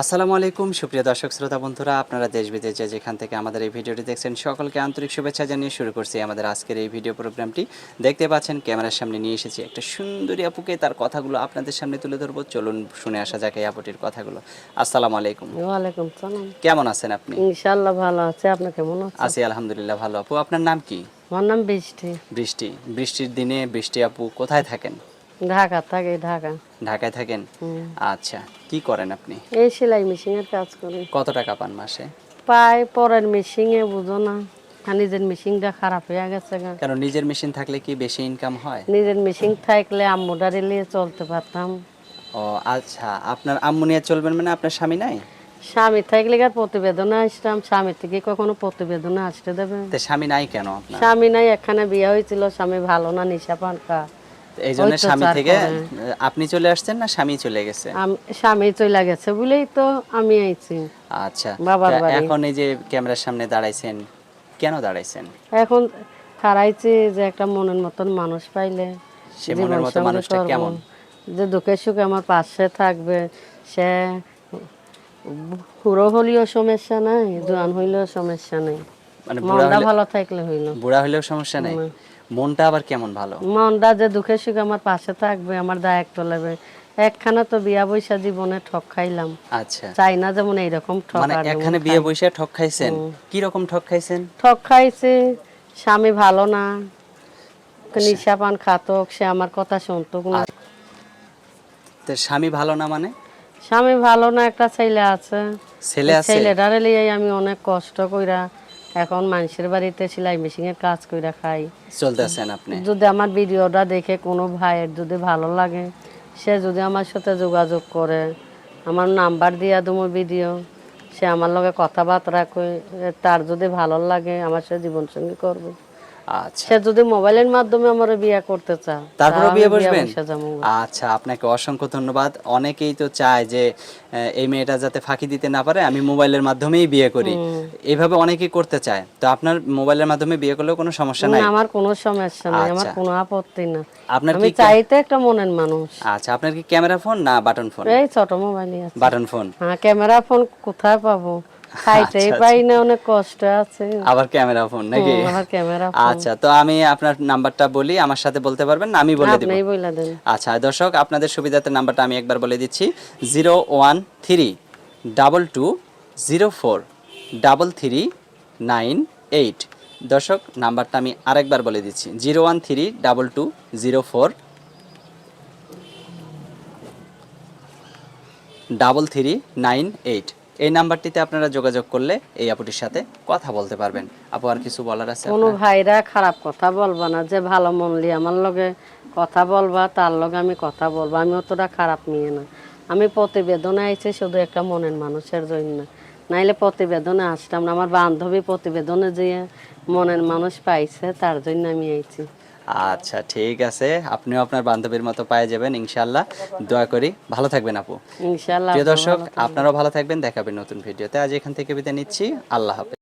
আসসালামু আলাইকুম সুপ্রিয় দর্শক শ্রোতা বন্ধুরা আপনারা দেশ বিদেশে যেখান থেকে আমাদের এই ভিডিওটি দেখছেন সকলকে আন্তরিক শুভেচ্ছা জানিয়ে শুরু করছি আমাদের আজকের এই ভিডিও প্রোগ্রামটি। দেখতে পাচ্ছেন ক্যামেরার সামনে নিয়ে এসেছি একটা সুন্দরী আপুকে তার কথাগুলো আপনাদের সামনে তুলে ধরবো। চলুন শুনে আসা যাক এই আপুটির কথাগুলো। আসসালামু আলাইকুম। ওয়ালাইকুম সালাম। কেমন আছেন আপনি? ইনশাল্লাহ ভালো আছে আপনি কেমন আছেন? আছি আলহামদুলিল্লাহ ভালো। আপু আপনার নাম কি? আমার নাম বৃষ্টি। বৃষ্টি। বৃষ্টির দিনে বৃষ্টি আপু কোথায় থাকেন? ঢাকা থাকে ঢাকা। ঢাকায় থাকেন? আচ্ছা কি করেন আপনি? এই সেলাই মেশিনের কাজ করি। কত টাকা পান মাসে? পাই পরের মেশিনে বুঝো না। নিজের মেশিনটা খারাপ হয়ে গেছে কেন নিজের মেশিন থাকলে কি বেশি ইনকাম হয়? নিজের মেশিন থাকলে আম্মুডারে নিয়ে চলতে পারতাম। ও আচ্ছা আপনার আম্মু নিয়ে চলবেন মানে আপনার স্বামী নাই? স্বামী থাকলে আর প্রতিবেদনে আসতাম? স্বামী থেকে কখনো প্রতিবেদনে আসতে দেবে? স্বামী নাই কেন স্বামী নাই এখানে বিয়ে হয়েছিল স্বামী ভালো না নিশা পান এই জন্য স্বামী থেকে আপনি চলে আসছেন না স্বামী চলে গেছে? স্বামী চলে গেছে বলেই তো আমি আইছি। আচ্ছা এখন এই যে ক্যামেরার সামনে দাঁড়াইছেন কেন দাঁড়াইছেন? এখন খারাইছি যে একটা মনের মতন মানুষ পাইলে সে মনের মতো মানুষটা কেমন? যে দুঃখে সুখে আমার পাশে থাকবে সে পুরো হলেও সমস্যা নাই জোয়ান হইলেও সমস্যা নাই। মানে বুড়া ভালো থাকলে হইল। বুড়া হলেও সমস্যা নেই? মনটা আবার কেমন ভালো? মনটা যে দুঃখে সুখে আমার পাশে থাকবে আমার দায়িত্ব তোলাবে একখানা তো বিয়া বৈশা জীবনে ঠক খাইলাম। আচ্ছা। চাই না যেমন এইরকম ঠক মানে এখানে বিয়ে বসে ঠক খাইছেন? কি রকম ঠক খাইছেন? ঠক খাইছে স্বামী ভালো না। নিশা পান খাতক সে আমার কথা শুনতো না। তো স্বামী ভালো না মানে? স্বামী ভালো না একটা ছেলে আছে। ছেলে আছে? ছেলেটারে লিয়ে আমি অনেক কষ্ট কইরা এখন মানুষের বাড়িতে সেলাই মেশিনের কাজ কইরা খাই। চলতেছেন আপনি? যদি আমার ভিডিওটা দেখে কোনো ভাইয়ের যদি ভালো লাগে সে যদি আমার সাথে যোগাযোগ করে আমার নাম্বার দিয়া দেবো ভিডিও সে আমার লগে কথাবার্তা কই তার যদি ভালো লাগে আমার সাথে জীবনসঙ্গী করবে। সে যদি মোবাইলের মাধ্যমে আমার বিয়ে করতে চায় তারপরে বিয়ে বসবেন? আচ্ছা আপনাকে অসংখ্য ধন্যবাদ। অনেকেই তো চায় যে এই মেয়েটা যাতে ফাঁকি দিতে না পারে আমি মোবাইলের মাধ্যমেই বিয়ে করি। এইভাবে অনেকেই করতে চায়। তো আপনার মোবাইলের মাধ্যমে বিয়ে করলেও কোনো সমস্যা নাই? আমার কোনো সমস্যা নেই আমার আচ্ছা। কোনো আপত্তি না। আপনার আমি কি চাইতে একটা মনের মানুষ। আচ্ছা আপনার কি ক্যামেরা ফোন না বাটন ফোন? এই ছোট মোবাইলই আছে। Button phone. হ্যাঁ ক্যামেরা ফোন কোথায় পাবো? খাইতেই আচ্ছা, পাই না অনেক কষ্ট আছে। আবার ক্যামেরা ফোন নাকি? আমার ক্যামেরা আচ্ছা তো আমি আপনার নাম্বারটা বলি আমার সাথে বলতে পারবেন না আমি বলে দিব। দেন। আচ্ছা দর্শক আপনাদের সুবিধাতে নাম্বারটা আমি একবার বলে দিচ্ছি zero one three double two zero four double three nine eight. দর্শক নাম্বারটা আমি আরেকবার বলে দিচ্ছি zero one three double two zero four double three nine eight. এই নাম্বারটিতে আপনারা যোগাযোগ করলে এই আপুটির সাথে কথা বলতে পারবেন। আপু আর কিছু বলার আছে কোনো ভাইরা খারাপ কথা বলবা না যে ভালো মন লি আমার লগে কথা বলবা তার লগে আমি কথা বলব। আমি অতটা খারাপ নিয়ে না। আমি প্রতিবেদনে আইছি শুধু একটা মনের মানুষের জন্য। নাইলে প্রতিবেদনে আসতাম না। আমার বান্ধবী প্রতিবেদনে যে মনের মানুষ পাইছে তার জন্য আমি আইছি। আচ্ছা ঠিক আছে। আপনিও আপনার বান্ধবীর মতো পায়ে যাবেন ইনশাল্লাহ দোয়া করি। ভালো থাকবেন আপু। ইনশাল্লাহ প্রিয় দর্শক আপনারাও ভালো থাকবেন। দেখাবেন নতুন ভিডিওতে। আজ এখান থেকে বিদায় নিচ্ছি। আল্লাহ হাফেজ।